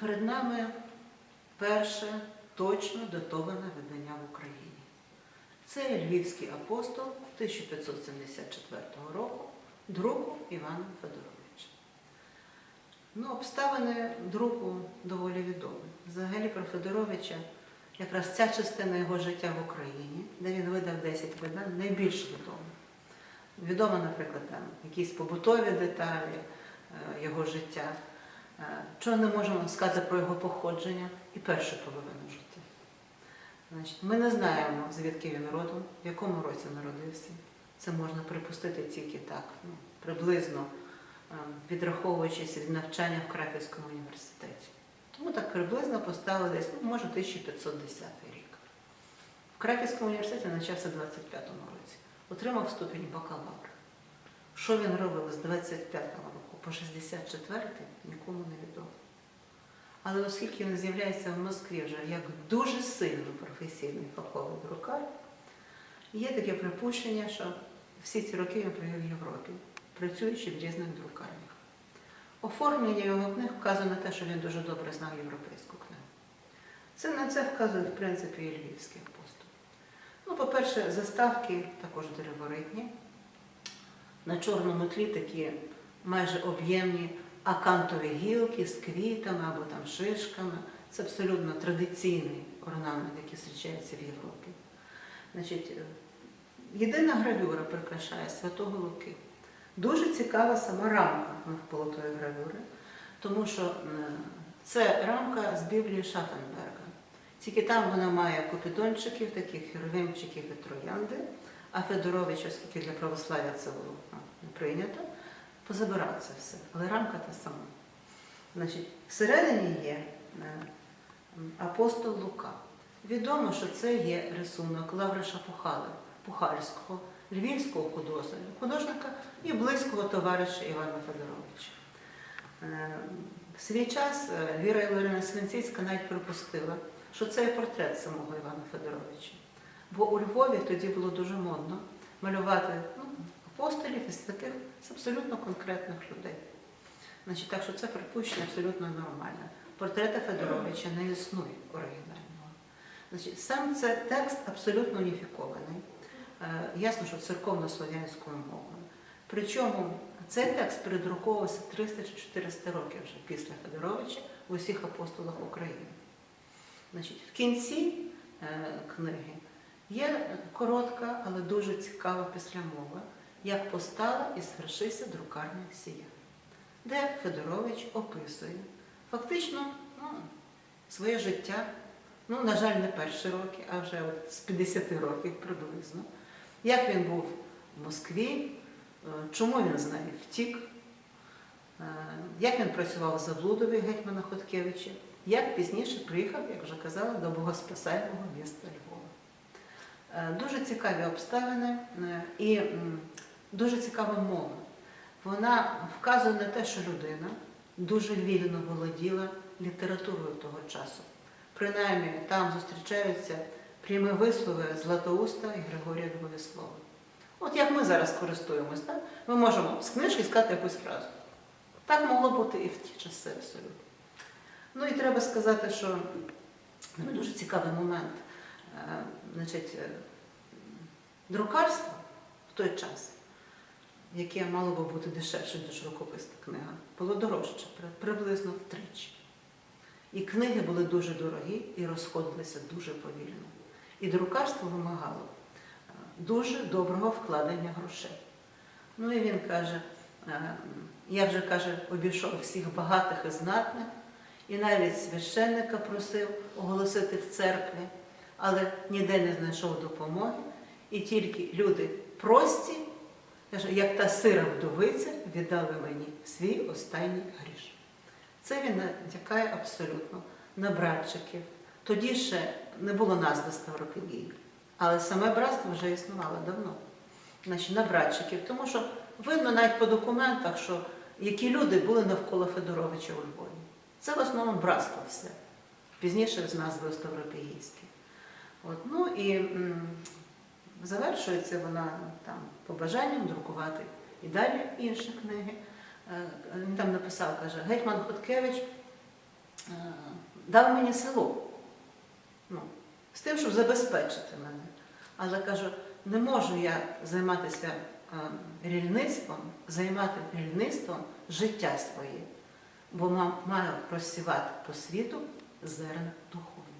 перед нами перше точно датоване видання в Україні. Це Львівський апостол 1574 року, друку Івана Федоровича. Ну, обставини друку доволі відомі. Взагалі про Федоровича якраз ця частина його життя в Україні, де він видав 10 видань, найбільш відома. Відомо, наприклад, там якісь побутові деталі е, його життя. Е, Чого не можемо сказати про його походження і першу половину життя. Значить, ми не знаємо, звідки він родом, в якому році народився. Це можна припустити тільки так, ну, приблизно е, відраховуючись від навчання в Краківському університеті. Тому так приблизно поставили десь, ну, може, 1510 рік. В Краківському університеті навчався в 25-му році. Отримав ступінь бакалавра. Що він робив з 25-го року по 64-й, нікому не відомо. Але оскільки він з'являється в Москві вже як дуже сильно професійний фаховий друкар, є таке припущення, що всі ці роки він провів в Європі, працюючи в різних друкарнях. Оформлення його книг вказує на те, що він дуже добре знав європейську книгу. Це на це вказує, в принципі, і львівський апостол. Ну, по-перше, заставки також дереворитні. На чорному тлі такі майже об'ємні акантові гілки з квітами або там шишками. Це абсолютно традиційний орнамент, який зустрічається в Європі. Значить, е, єдина гравюра прикрашає Святого Луки. Дуже цікава сама рамка навколо гравюри, тому що е, це рамка з Біблії Шафенберга. Тільки там вона має купідончиків, таких херовимчиків і троянди, а Федорович, оскільки для православ'я це було ну, прийнято, позабирав це все. Але рамка та сама. Значить, всередині є е, апостол Лука. Відомо, що це є рисунок Лавриша Пухали, Пухальського, львівського художника, художника і близького товариша Івана Федоровича. Е, В свій час е, Віра Іларина Свинціцька навіть припустила, що це є портрет самого Івана Федоровича. Бо у Львові тоді було дуже модно малювати ну, апостолів і святих з абсолютно конкретних людей. Значить, так що це припущення абсолютно нормальне. Портрета Федоровича не існує оригінального. Значить, сам це текст абсолютно уніфікований. Е, Ясно, що церковно-слов'янською мовою. Причому цей текст передруковувався 300 чи 400 років вже після Федоровича в усіх апостолах України. Значить, в кінці е, книги є коротка, але дуже цікава післямова, як постала і свершився друкарня сія, де Федорович описує фактично ну, своє життя, ну, на жаль, не перші роки, а вже от з 50 років приблизно, як він був в Москві, е, чому він з неї втік, е, як він працював за Блудові гетьмана Хоткевича, як пізніше приїхав, як вже казала, до богоспасального міста Львова. Е, Дуже цікаві обставини і дуже цікава мова. Вона вказує на те, що людина дуже вільно володіла літературою того часу. Принаймні, там зустрічаються прямі вислови Златоуста і Григорія Двоєслова. От як ми зараз користуємось, так? ми можемо з книжки сказати якусь фразу. Так могло бути і в ті часи абсолютно. Ну і треба сказати, що ну, дуже цікавий момент. Е, Значить, е, друкарство в той час, яке мало би бути дешевше, ніж рукописна книга, було дорожче, приблизно втричі. І книги були дуже дорогі і розходилися дуже повільно. І друкарство вимагало е, дуже доброго вкладення грошей. Ну і він каже, е, я вже каже, обійшов всіх багатих і знатних, і навіть священника просив оголосити в церкві, але ніде не знайшов допомоги. І тільки люди прості, як та сира вдовиця, віддали мені свій останній гріш. Це він натякає абсолютно на братчиків. Тоді ще не було назви Ставропігії, але саме братство вже існувало давно. Значить, на братчиків, тому що видно навіть по документах, що які люди були навколо Федоровича у Львові. Це в основному братство все. Пізніше з назвою Ставропігійське. От, ну і завершується вона там побажанням друкувати і далі інші книги. Е, Він там написав, каже, Гетьман Хоткевич дав мені село. Ну, з тим, щоб забезпечити мене. Але кажу, не можу я займатися е, рільництвом, займати рільництвом життя своє, бо маю розсівати по світу зерна духовні.